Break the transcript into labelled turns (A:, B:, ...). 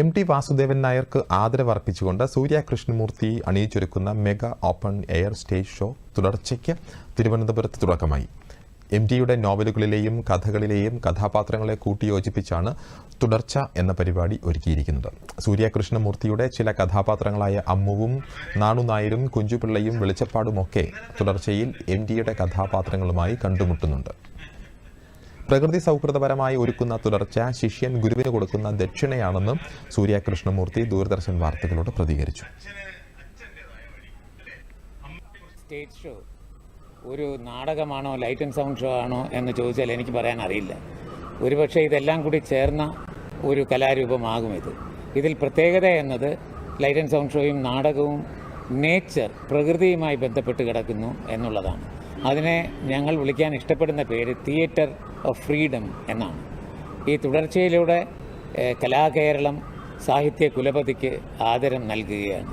A: M T Vasudevan നായർക്ക് ആദരവർപ്പിച്ചുകൊണ്ട് Surya Krishnamoorthy അണിയിച്ചൊരുക്കുന്ന mega open air stage show തുടർച്ചയ്ക്ക് തിരുവനന്തപുരത്ത് തുടക്കമായി. എം ടിയുടെ നോവലുകളിലെയും കഥകളിലെയും കഥാപാത്രങ്ങളെ കൂട്ടിയോജിപ്പിച്ചാണ് തുടർച്ച എന്ന പരിപാടി ഒരുക്കിയിരിക്കുന്നത്. സൂര്യകൃഷ്ണമൂർത്തിയുടെ ചില കഥാപാത്രങ്ങളായ അമ്മുവും നാണുനായരും കുഞ്ചുപിള്ളയും വെളിച്ചപ്പാടുമൊക്കെ തുടർച്ചയിൽ എം ടിയുടെ കഥാപാത്രങ്ങളുമായി കണ്ടുമുട്ടുന്നുണ്ട്. പ്രകൃതി സൗഹൃദപരമായി ഒരുക്കുന്ന തുടർച്ച ശിഷ്യൻ ഗുരുവിന് കൊടുക്കുന്ന ദക്ഷിണയാണെന്നും സൂര്യ കൃഷ്ണമൂർത്തി ദൂരദർശൻ വാർത്തകളോട് പ്രതികരിച്ചു.
B: സ്റ്റേജ് ഷോ ഒരു നാടകമാണോ ലൈറ്റ് ആൻഡ് സൗണ്ട് ഷോ ആണോ എന്ന് ചോദിച്ചാൽ എനിക്ക് പറയാൻ അറിയില്ല. ഒരുപക്ഷെ ഇതെല്ലാം കൂടി ചേർന്ന ഒരു കലാരൂപമാകും ഇത്. ഇതിൽ പ്രത്യേകത എന്നത് ലൈറ്റ് ആൻഡ് സൗണ്ട് ഷോയും നാടകവും നേച്ചർ പ്രകൃതിയുമായി ബന്ധപ്പെട്ട് കിടക്കുന്നു എന്നുള്ളതാണ്. അതിനെ ഞങ്ങൾ വിളിക്കാൻ ഇഷ്ടപ്പെടുന്ന പേര് തിയേറ്റർ ഓഫ് ഫ്രീഡം എന്നാണ്. ഈ തുടർച്ചയിലൂടെ കലാകേരളം സാഹിത്യ കുലപതിക്ക് ആദരം നൽകുകയാണ്.